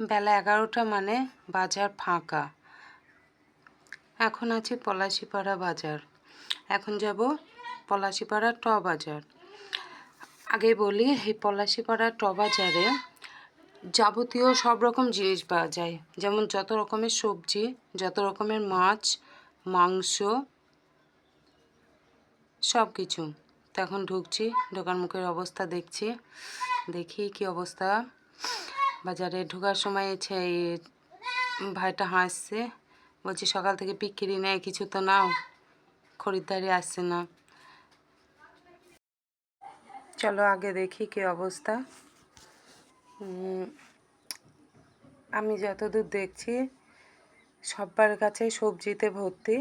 বেলা এগারোটা মানে বাজার ফাঁকা। এখন আছি পলাশিপাড়া বাজার। এখন যাব পলাশিপাড়া ট বাজার। আগে বলি, এই পলাশিপাড়া ট বাজারে যাবতীয় সব রকম জিনিস পাওয়া যায়। যেমন যত রকমের সবজি, যত রকমের মাছ, মাংস, সব কিছু। তো এখন ঢুকছি, ঢোকার মুখের অবস্থা দেখছি। দেখি কি অবস্থা। বাজারে ঢোকার সময় এই ভাইটা হাসছে, বলছি, সকাল থেকে বিক্রি নেয় কিছু তো নাও, খরিদ্দারি আসছে না। চলো আগে দেখি কি অবস্থা। আমি যতদূর দেখছি সবার কাছে সবজিতে ভর্তি,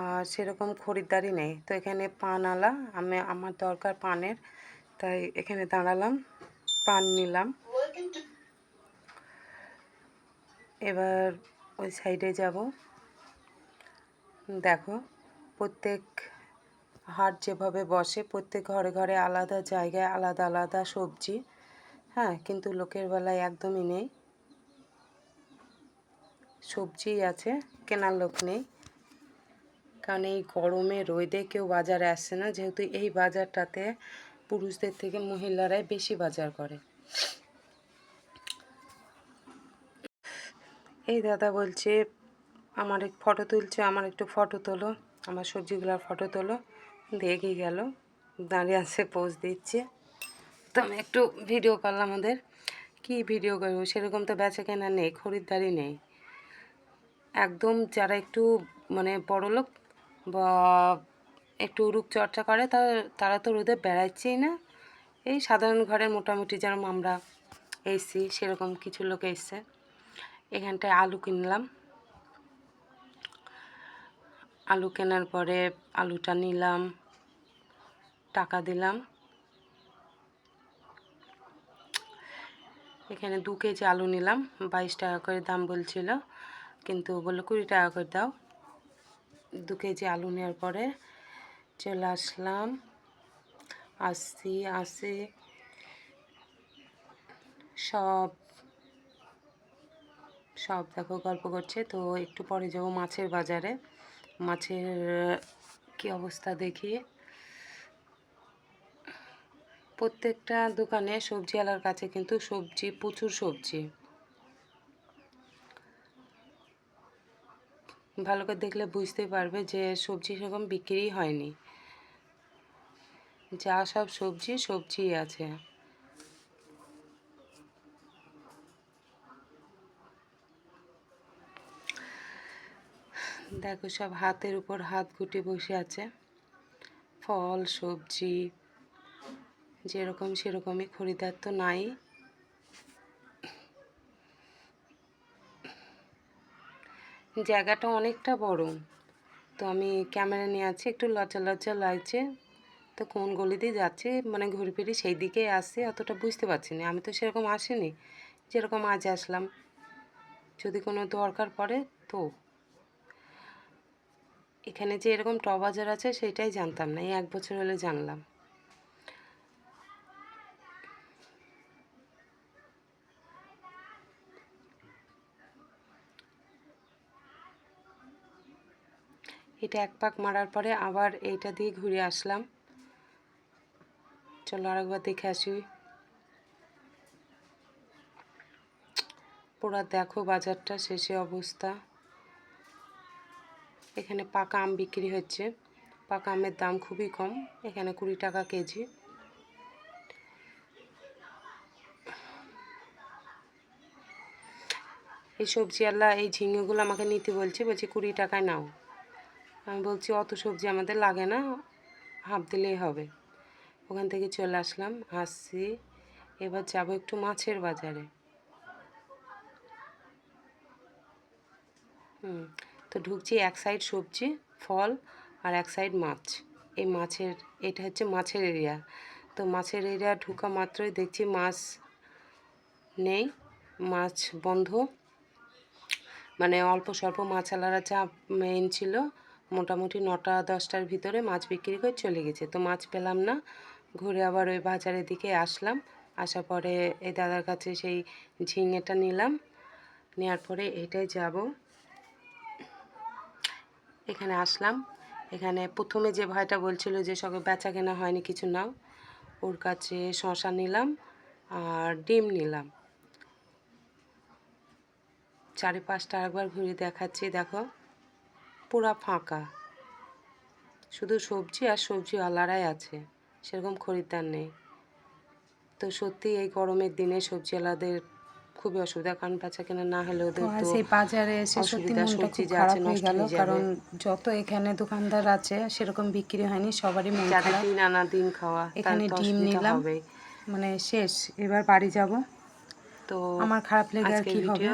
আর সেরকম খরিদ্দারি নেই। তো এখানে পান আলা আমি, আমার দরকার পানের, তাই এখানে দাঁড়ালাম, পান নিলাম। এবার ওই সাইডে যাব। দেখো, প্রত্যেক হাট যেভাবে বসে, প্রত্যেক ঘরে ঘরে আলাদা জায়গায় আলাদা আলাদা সবজি। হ্যাঁ কিন্তু লোকের বেলায় একদমই নেই। সবজিই আছে, কেনার লোক নেই। কারণ এই গরমে রোদে কেউ বাজারে আসছে না। যেহেতু এই বাজারটাতে পুরুষদের থেকে মহিলারাই বেশি বাজার করে। এই দাদা বলছে, আমার এক ফটো তুলছে, আমার একটু ফটো তোলো। আমার সবজিগুলোর ফটো তোলো, দেখে গেল, দাঁড়িয়ে আছে পোজ দিচ্ছে। তো আমি একটু ভিডিও করলাম আমাদের কি ভিডিও করব? সেরকম তো বেচা কেনা নেই, খরিদ্দারি নেই। একদম যারা একটু মানে বড়লোক বা একটু রূপচর্চা করে তারা তারা তো রোদে বেড়াচ্ছেই না। এই সাধারণ ঘরের মোটামুটি যেরকম আমরা এসছি সেরকম কিছু লোক এসছে। এখানটায় আলু কিনলাম। আলু কেনার পরে আলুটা নিলাম, টাকা দিলাম। এখানে দু কেজি আলু নিলাম, বাইশ টাকা করে দাম বলছিল, কিন্তু বলল কুড়ি টাকা করে দাও। দু কেজি আলু নেওয়ার পরে চলে আসলাম, আসছি, আসি সব সব দেখো, গল্প করছে। তো একটু পরে যাব মাছের বাজারে। মাছের কি অবস্থা দেখি। প্রত্যেকটা দোকানে সবজিওয়ালার কাছে কিন্তু সবজি, প্রচুর সবজি। ভালো করে দেখলে বুঝতে পারবে যে সবজি সেরকম বিক্রিই হয়নি। যা সব সবজি, সবজিই আছে। দেখো সব হাতের উপর হাত গুটে বসে আছে। ফল, সবজি, যেরকম সেরকমই খরিদার তো নাই। জায়গাটা অনেকটা বড়। তো আমি ক্যামেরা নিয়ে আছি, একটু লজ্জা লজ্জা লাগছে। তো কোন গলি দিয়ে যাচ্ছে মানে ঘুরে ফিরে সেই দিকেই আসছে, অতটা বুঝতে পারছি না। আমি তো সেরকম আসিনি, যেরকম আজ আসলাম। যদি কোনো দরকার পড়ে তো এখানে যে এরকম ট বাজার আছে সেটাই জানতাম না, এই এক বছর হলে জানলাম। এটা এক পাক মারার পরে আবার এইটা দিয়ে ঘুরে আসলাম। চলো আরেকবার দেখে আসি। পুরা দেখো বাজারটা, শেষে অবস্থা। এখানে পাকা আম বিক্রি হচ্ছে। পাকা আমের দাম খুবই কম, এখানে কুড়ি টাকা কেজি। এই সবজিওয়ালা এই ঝিঙেগুলো আমাকে নিতে বলছে, বলছি কুড়ি টাকায় নাও। আমি বলছি, অত সবজি আমাদের লাগে না, হাফ দিলেই হবে। ওখান থেকে চলে আসলাম, আসছি। এবার যাব একটু মাছের বাজারে। হুম। তো ঢুকছি এক সাইড সবজি, ফল আর এক সাইড মাছ। এই মাছের, এটা হচ্ছে মাছের এরিয়া তো মাছের এরিয়া ঢুকা মাত্রই দেখছি মাছ নেই, মাছ বন্ধ। মানে অল্প স্বল্প মাছওয়ালারা যা মেন ছিল, মোটামুটি নটা দশটার ভিতরে মাছ বিক্রি করে চলে গেছে। তো মাছ পেলাম না, ঘুরে আবার ওই বাজারের দিকে আসলাম। আসার পরে এই দাদার কাছে সেই ঝিঙেটা নিলাম। নেওয়ার পরে এটাই যাব। এখানে আসলাম। এখানে প্রথমে যে ভাইটা বলছিল যে সবে বেচা কেনা হয়নি, কিছু নাও। ওর কাছে শশা নিলাম আর ডিম নিলাম। চারিপাশটা একবার ঘুরে দেখাচ্ছি, দেখো। পুরা ফাঁকা। শুধু সবজি আর সবজিওয়ালারাই আছে, সেরকম খরিদ্দার নেই। তো সত্যি এই গরমের দিনে সবজিওয়ালাদের খুবই অসুবিধা কারণ বেচা কেনা না হলে ওদের তো সেই বাজারে এসে সত্যি মনটা খুব খারাপ হয়ে গেল কারণ যত এখানে দোকানদার আছে সেরকম বিক্রি হয়নি সবারই মন খারাপ। দিন আনা দিন খাওয়া এখানে ডিম নিলাম। মানে শেষ এবার বাড়ি যাব। তো আমার খারাপ লেগে আর কি হবে?